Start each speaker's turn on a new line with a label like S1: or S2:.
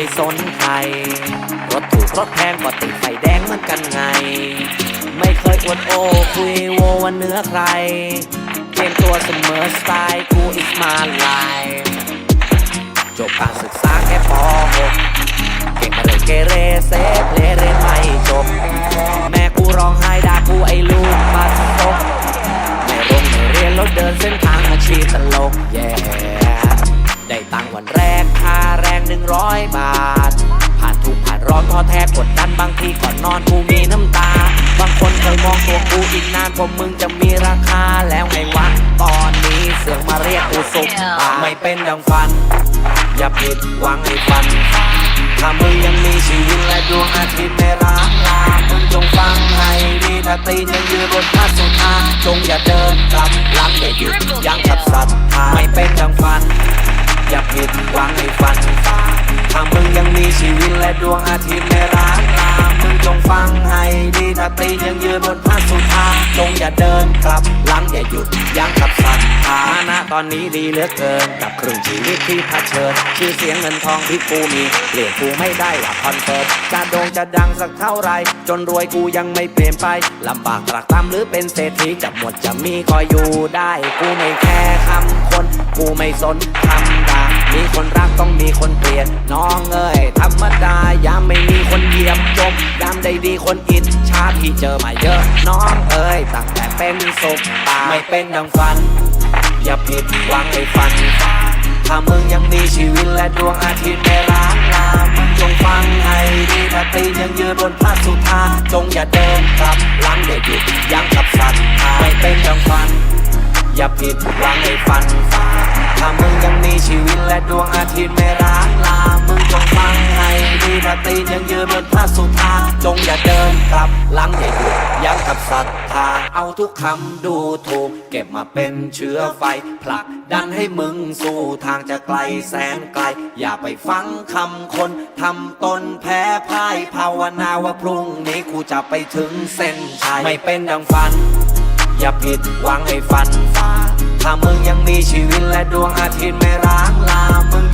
S1: ไม่สนใคร รถถูกรถแพงก็ติดไฟแดงเหมือนกันไง ไม่เคยอวดโอ้คุยโวว่าเหนื้อใครเตรียมตัวเสมอสไตล์กูอีกมาลายจบการศึกษาแค่ป .6 เก่งมาเลยเกเรเซเพลเรียนไม่จบ แม่กูร้องไห้ด่ากูไอ้ลูกบัดซบไม่รงไม่เรียนแล้วเดินเส้นทางอาชีพตลกแย่ได้ตังค์วันแรก ค่าแรงหนึ่งร้อยบาท ผ่านทุกข์ผ่านร้อนท้อแท้กดดันบางทีก่อนนอนกูมีน้ำตา บางคนเคยมองตัวกูอีกนานกว่ามึงจะมีราคาแล้วไงวะตอนนี้เสือกมาเรียกกูสุกตาไม่เป็นดังฝัน อย่าผิดหวังให้ฝัน ถ้ามึงยังมีชีวิตและดวงอาทิตย์ไม่ร้างลามึงจงฟังให้ดีถ้าตีนยังยืนบนพระสุธาจงอย่าเดินกลับหลังอย่าหยุดยั้งกับศรัทธาไม่เป็นดังฝัน อย่าผิดหวังให้ฝันถ้ามึงยังมีชี วิตและดวงอาทิตย์ไม่ร้างลามมึงจงฟังให้ดีถ้าตียังยืนบนพระสุธาจงอย่าเดินกลับหลังอย่าหยุดยั้งกับศรัทธาณตอนนี้ดีเหลือเกิน กับครึ่งชีวิตที่เผชิญชื่อเสียงเงินทองที่กูมีเปลี่ยนกูไม่ได้หลับคอนเสิร์ตจะโด่งจะดังสักเท่าไรจนรวยกูยังไม่เปลี่ยนไปลำบากตรากตรำหรือเป็นเศรษฐีจะหมดจะมีก็อยู่ได้ กูไม่แค่คำคน กูไม่สนคำ มีคนรักต้องมีคนเกลียด น้องเอ้ยธรรมดายามไม่มีคนเยียมจบยามได้ดีคนอิจฉาที่เจอมาเยอะ น้องเอ้ยตั้งแต่เป็นศพตาไม่เป็นดังฝัน อย่าผิดหวังให้ฝัน ถ้ามึงยังมีชีวิตและดวงอาทิตย์ไม่ร้างลามึงจงฟังให้ดีถ้าตียังยืนบนพระสุธาจงอย่าเดินกลับหลังอย่าหยุดยังกับศรัทธาไม่เป็นดังฝัน อย่าผิดหวังให้ฝันถ้ามึงยังมี ชีวิตและดวงอาทิตย์ไม่ร้างลา มึงจงฟังให้ดีถ้าตีนยังยืนบนพระสุธาจงอย่าเดินกลับหลังอย่าหยุดยั้งกับศรัทธา เอาทุกคำดูถูก เก็บมาเป็นเชื้อไฟ ผลักดันให้มึงสู่ทางจะไกลแสนไกล อย่าไปฟังคำคนทำตนแพ้พ่ายภาวนาว่าพรุ่งนี้กูจะไปถึงเส้นชัยไม่เป็นดังฝัน อย่าผิดหวังให้ฝันฟ้าถ้ามึงยังมีชีวิตและดวงอาทิตย์ไม่ร้างลามึง